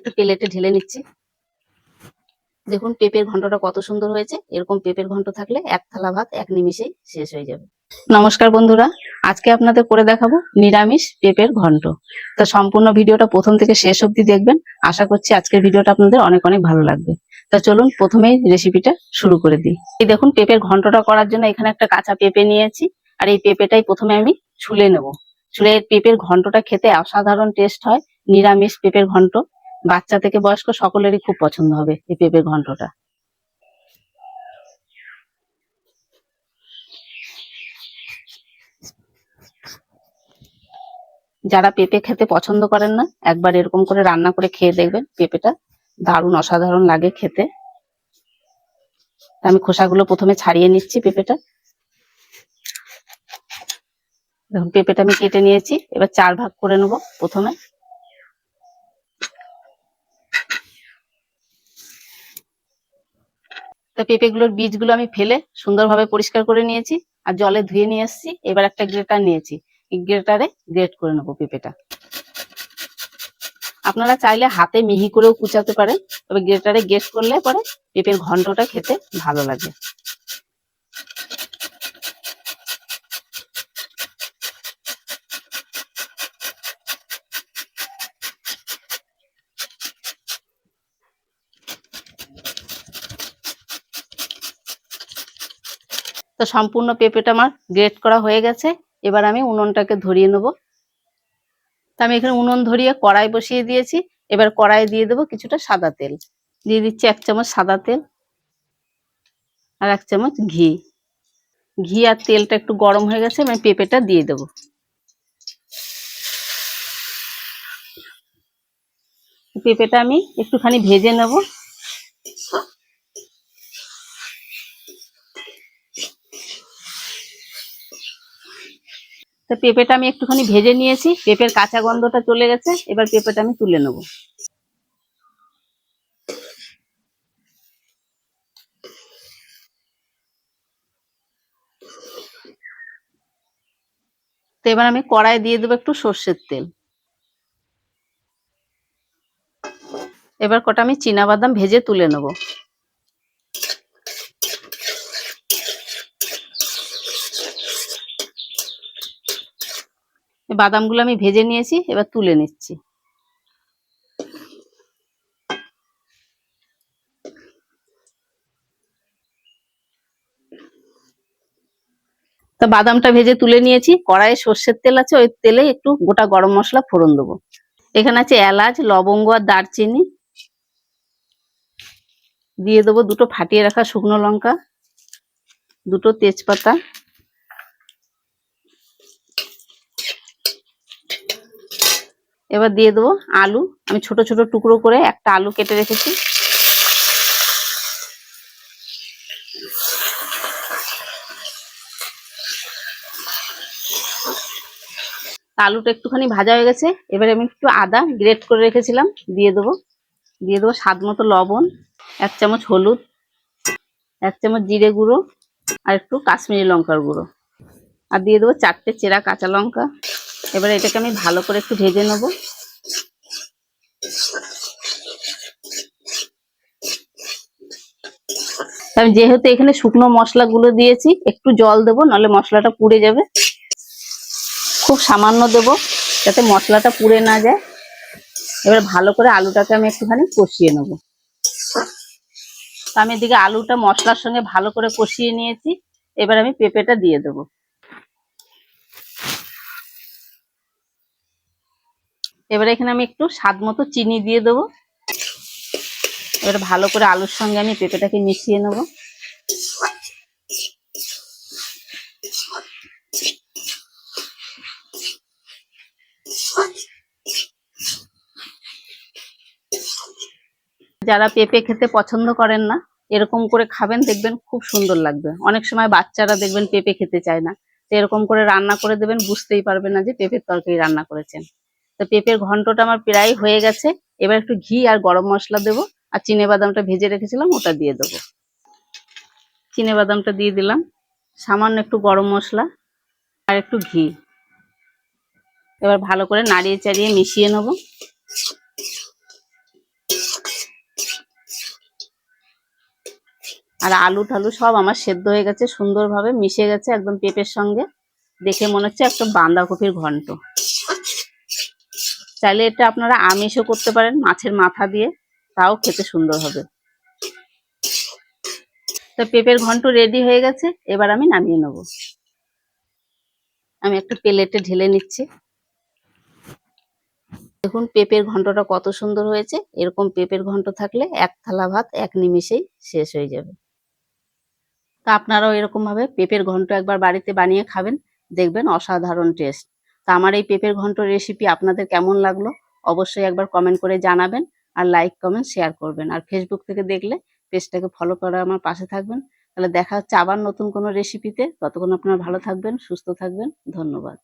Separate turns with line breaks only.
একটু প্লেটে ঢেলে নিচ্ছি। দেখুন, পেঁপের ঘন্টটা কত সুন্দর হয়েছে। এরকম পেঁপের ঘন্ট থাকলে এক থালা ভাত, এক নিমিষেই শেষ হয়ে যাবে। নমস্কার বন্ধুরা, আজকে আপনাদের করে দেখাবো নিরামিষ পেঁপের ঘন্ট। তো সম্পূর্ণ ভিডিওটা প্রথম থেকে শেষ অবধি দেখবেন। আশা করছি আজকের ভিডিওটা আপনাদের অনেক অনেক ভালো লাগবে। তা চলুন, প্রথমেই রেসিপিটা শুরু করে দিই। এই দেখুন, পেঁপের ঘন্টটা করার জন্য এখানে একটা কাঁচা পেঁপে নিয়েছি। আর এই পেঁপেটাই প্রথমে আমি ছুলে নেব। ছুলে পেঁপের ঘন্টটা খেতে অসাধারণ টেস্ট হয়। নিরামিষ পেঁপের ঘন্ট। বাচ্চা থেকে বয়স্ক সকলেরই খুব পছন্দ হবে এই পেঁপের ঘন্টটা। যারা পেঁপে খেতে পছন্দ করেন না, একবার এরকম করে রান্না করে খেয়ে দেখবেন পেঁপেটা দারুণ অসাধারণ লাগে খেতে। আমি খোসাগুলো প্রথমে ছাড়িয়ে নিচ্ছি পেঁপেটা। দেখুন, পেঁপেটা আমি কেটে নিয়েছি, এবার চার ভাগ করে নেব প্রথমে। তো পেঁপেগুলোর বীজগুলো আমি ফেলে সুন্দরভাবে পরিষ্কার করে নিয়েছি আর জলে ধুয়ে নিয়ে এসেছি। এবার একটা গ্রেটার নিয়েছি। গ্রেটারে গ্রেট করে নেব পেঁপেটা। আপনারা চাইলে হাতে মিহি করেও কুচাতে পারেন, তবে গ্রেটারে গ্রেট করলে পরে পেঁপের ঘন্টটা খেতে ভালো লাগে। তো সম্পূর্ণ পেঁপেটা আমার গ্রেট করা হয়ে গেছে। এবার আমি উনুনটাকে ধরিয়ে নেব। তো আমি এখানে উনুন ধরিয়ে কড়াই বসিয়ে দিয়েছি। এবার কড়াই দিয়ে দেবো কিছুটা সাদা তেল। দিয়ে দিচ্ছি এক চামচ সাদা তেল আর এক চামচ ঘি। ঘি আর তেলটা একটু গরম হয়ে গেছে, আমি পেঁপেটা দিয়ে দেবো। পেঁপেটা আমি একটুখানি ভেজে নেব। তো পেঁপেটা আমি একটুখানি ভেজে নিয়েছি। পেঁপের কাঁচা গন্ধটা চলে গেছে। এবার পেঁপেটা আমি তুলে নেব। তো এবার আমি কড়াই দিয়ে দেবো একটু সর্ষের তেল। এবার কটা আমি চীনা বাদাম ভেজে তুলে নেব। বাদামগুলো আমি ভেজে নিয়েছি, এবার তুলে নিচ্ছি। তো বাদামটা ভেজে তুলে নিয়েছি, কড়াইয়ে সর্ষের তেল আছে, ওই তেলে একটু গোটা গরম মশলা ফোড়ন দেবো। এখানে আছে এলাচ, লবঙ্গ আর দারচিনি। দিয়ে দেবো দুটো ফাটিয়ে রাখা শুকনো লঙ্কা, দুটো তেজপাতা। এবার দিয়ে দেবো আলু। আমি ছোট ছোট টুকরো করে একটা আলু কেটে রেখেছি। আলুটা একটুখানি ভাজা হয়ে গেছে। এবারে আমি একটু আদা গ্রেট করে রেখেছিলাম। দিয়ে দেবো। দিয়ে দেবো স্বাদ মতো লবণ, এক চামচ হলুদ, এক চামচ জিরে গুঁড়ো আর একটু কাশ্মীরি লঙ্কার গুঁড়ো। আর দিয়ে দেবো চারটে চেরা কাঁচা লঙ্কা। এবারে এটাকে আমি ভালো করে একটু ভেজে নেব। আমি যেহেতু এখানে শুকনো মশলাগুলো দিয়েছি, একটু জল দেবো, নাহলে মশলাটা পুড়ে যাবে। খুব সামান্য দেব, যাতে মশলাটা পুড়ে না যায়। এবার ভালো করে আলুটাকে আমি একটুখানি কষিয়ে নেব। আমি এদিকে আলুটা মশলার সঙ্গে ভালো করে কষিয়ে নিয়েছি। এবার আমি পেঁপেটা দিয়ে দেব। এবার এখানে আমি একটু স্বাদ মতো চিনি দিয়ে দেবো। এবার ভালো করে আলুর সঙ্গে আমি পেঁপেটাকে মিশিয়ে নেব। যারা পেঁপে খেতে পছন্দ করেন না, এরকম করে খাবেন, দেখবেন খুব সুন্দর লাগবে। অনেক সময় বাচ্চারা দেখবেন পেঁপে খেতে চায় না। তো এরকম করে রান্না করে দেবেন, বুঝতেই পারবে না যে পেঁপের তরকারি রান্না করেছেন। তো পেঁপের ঘন্টটা আমার প্রায় হয়ে গেছে। এবার একটু ঘি আর গরম মশলা দেবো। আর চিনে বাদামটা ভেজে রেখেছিলাম, ওটা দিয়ে দেবো। চিনে বাদামটা দিয়ে দিলাম। সামান্য একটু গরম মশলা আর একটু ঘি। এবার ভালো করে নাড়িয়ে চাড়িয়ে মিশিয়ে নেব। আর আলু টালু সব আমার সেদ্ধ হয়ে গেছে, সুন্দরভাবে মিশে গেছে একদম পেঁপের সঙ্গে। দেখে মনে হচ্ছে একটা বাঁধাকপির ঘন্ট। চাইলে এটা আপনারা আমিষও করতে পারেন মাছের মাথা দিয়ে, তাও খেতে সুন্দর হবে। তো পেঁপের ঘন্ট রেডি হয়ে গেছে, এবার আমি নামিয়ে নেব। আমি একটা প্লেটে ঢেলে নিচ্ছি। দেখুন পেঁপের ঘন্টটা কত সুন্দর হয়েছে। এরকম পেঁপের ঘন্ট থাকলে এক থালা ভাত, এক নিমিষেই শেষ হয়ে যাবে। তা আপনারাও এরকমভাবে পেঁপের ঘন্ট একবার বাড়িতে বানিয়ে খাবেন, দেখবেন অসাধারণ টেস্ট তা আমার এই পেঁপের ঘন্ট রেসিপি আপনাদের কেমন লাগল অবশ্যই একবার কমেন্ট করে জানাবেন আর লাইক কমেন্ট শেয়ার করবেন। আর ফেসবুক থেকে দেখলে পেজটাকে ফলো করে আমার পাশে থাকবেন। তাহলে দেখা হচ্ছে আবার নতুন কোনো রেসিপিতে ততক্ষণ আপনারা ভালো থাকবেন, সুস্থ থাকবেন। ধন্যবাদ।